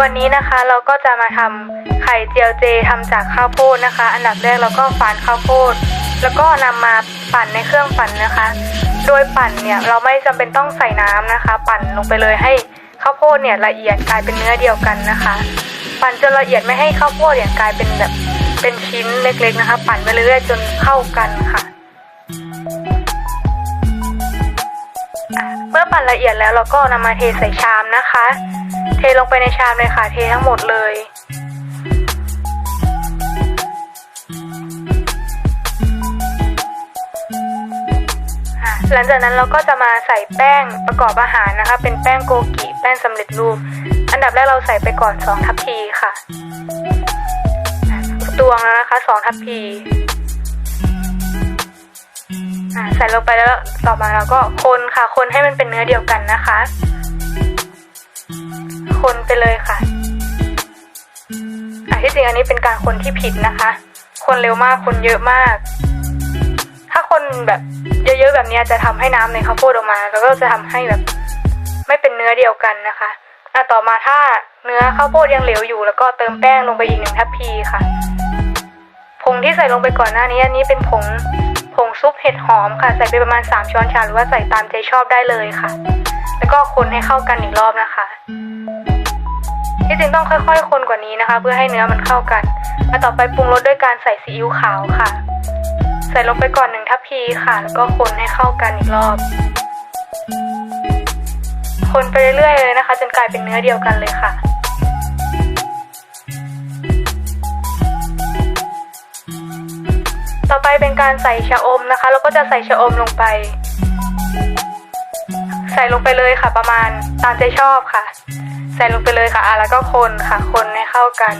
วันนี้นะคะเราก็จะมาทำไข่เจียวเจทำจากข้าวโพดนะคะ อันดับแรกเราก็ฝานข้าวโพด แล้วก็นำมาปั่นในเครื่องปั่นนะคะ โดยปั่นเนี่ยเราไม่จำเป็นต้องใส่น้ำนะคะ ปั่นลงไปเลยให้ข้าวโพดเนี่ยละเอียดกลายเป็นเนื้อเดียวกันนะคะ ปั่นจนละเอียดไม่ให้ข้าวโพดเนี่ยกลายเป็นแบบเป็นชิ้นเล็กๆนะคะ ปั่นไปเรื่อยๆจนเข้ากันค่ะอะ เมื่อปั่นละเอียดแล้วเราก็นำมาเทใส่ชามนะคะ เทลงไปในชามเลยค่ะ เททั้งหมดเลย หลังจากนั้นเราก็จะมาใส่แป้งประกอบอาหารนะคะ เป็นแป้งโกกิแป้งสำเร็จรูป อันดับแรกเราใส่ไปก่อน 2 ทัพพีค่ะ ตวงแล้วนะคะ 2 ทัพพี ใส่ลงไปแล้วต่อมาเราก็คนค่ะ คนให้มันเป็นเนื้อเดียวกันนะคะ คนไปเลยค่ะอะที่จริงอันนี้เป็นการคนที่ผิดนะคะ คนเร็วมากคนเยอะมาก ถ้าคนแบบเยอะๆแบบนี้จะทำให้น้ำในข้าวโพดออกมา แล้วก็จะทำให้แบบ ไม่เป็นเนื้อเดียวกันนะคะอะต่อมาถ้าเนื้อข้าวโพดยังเหลวอยู่ แล้วก็เติมแป้งลงไปอีกหนึ่งทัพพีค่ะ ผงที่ใส่ลงไปก่อนหน้านี้อันนี้เป็นผง ห็ดหอมค่ะ ใส่ไปประมาณ 3 ช้อนชาหรือว่าใส่ตามใจชอบได้เลยค่ะ แล้วก็คนให้เข้ากันอีกรอบนะคะ ที่จริงต้องค่อยๆ คนกว่านี้นะคะ เพื่อให้เนื้อมันเข้ากันอะต่อไปปรุงรสด้วยการใส่ซีอิ๊วขาวค่ะ ใส่ลงไปก่อนหนึ่งทัพพีค่ะ แล้วก็คนให้เข้ากันอีกรอบ คนไปเรื่อยๆเลยนะคะ จนกลายเป็นเนื้อเดียวกันเลยค่ะ ต่อไปเป็นการใส่ชะอมนะคะแล้วก็จะใส่ชะอมลงไป ใส่ลงไปเลยค่ะประมาณตามใจชอบค่ะ ใส่ลงไปเลยค่ะอะแล้วก็คนค่ะ คนให้เข้ากัน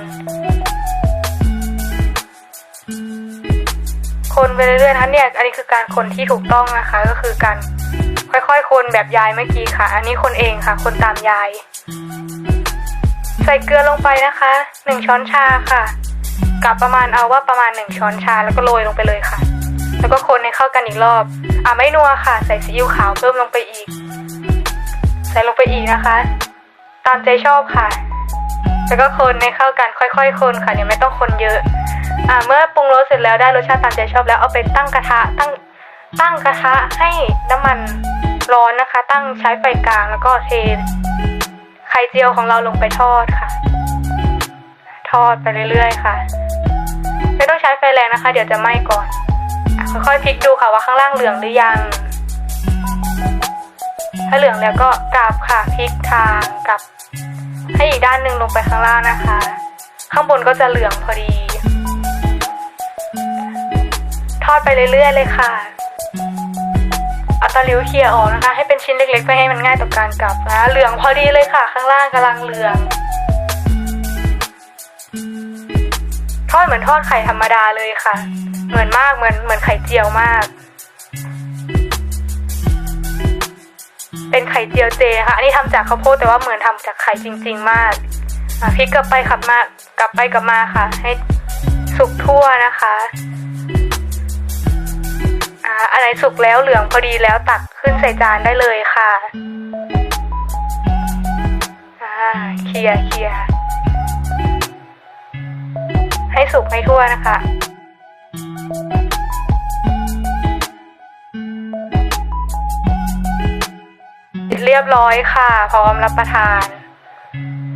คนไปเรื่อยๆนะคะเนี่ยอันนี้คือการคนที่ถูกต้องนะคะ ก็คือการค่อยๆ คนแบบยายเมื่อกี้ค่ะ อันนี้คนเองค่ะ คนตามยาย ใส่เกลือลงไปนะคะหนึ่งช้อนชาค่ะ กับประมาณเอาว่าประมาณหนึ่งช้อนชาแล้วก็โรยลงไปเลยค่ะ แล้วก็คนให้เข้ากันอีกรอบ อะไม่นัวค่ะ ใส่ซีอิ๊วขาวเพิ่มลงไปอีก ใส่ลงไปอีกนะคะ ตามใจชอบค่ะ แล้วก็คนให้เข้ากันค่อยๆ คนค่ะเนี่ยไม่ต้องคนเยอะ อ่าเมื่อปรุงรสเสร็จแล้วได้รสชาติตามใจชอบแล้วเอาไปตั้งกระทะตั้งตั้งกระทะให้น้ำมันร้อนนะคะ ตั้งใช้ไฟกลางแล้วก็เทไข่เจียวของเราลงไปทอดค่ะ ทอดไปเรื่อยๆค่ะ ไม่ต้องใช้ไฟแรงนะคะ เดี๋ยวจะไหม้ก่อนอะค่อยๆพลิกดูค่ะว่าข้างล่างเหลืองหรือยัง ถ้าเหลืองแล้วก็กลับค่ะพลิกทางกลับ ให้อีกด้านหนึ่งลงไปข้างล่างนะคะ ข้างบนก็จะเหลืองพอดี ทอดไปเรื่อยๆเลยค่ะเอาตะลิวเคลียร์ออกนะคะ ให้เป็นชิ้นเล็กๆเพื่อให้มันง่ายต่อการกลับนะเหลืองพอดีเลยค่ะ ข้างล่างกำลังเหลือง ทอดเหมือนทอดไข่ธรรมดาเลยค่ะ เหมือนมากเหมือนเหมือนไข่เจียวมาก เป็นไข่เจียวเจค่ะ อันนี้ทำจากข้าวโพดแต่ว่าเหมือนทำจากไข่จริง ๆ มากพลิกกลับไปขับมากลับไปกลับมาค่ะ ให้สุกทั่วนะคะอ่าอะไรสุกแล้วเหลืองพอดีแล้วตักขึ้นใส่จานได้เลยค่ะ อ่าเคลียเคลียร์ ให้สุกให้ทั่วนะคะ เรียบร้อยค่ะ พร้อมรับประทาน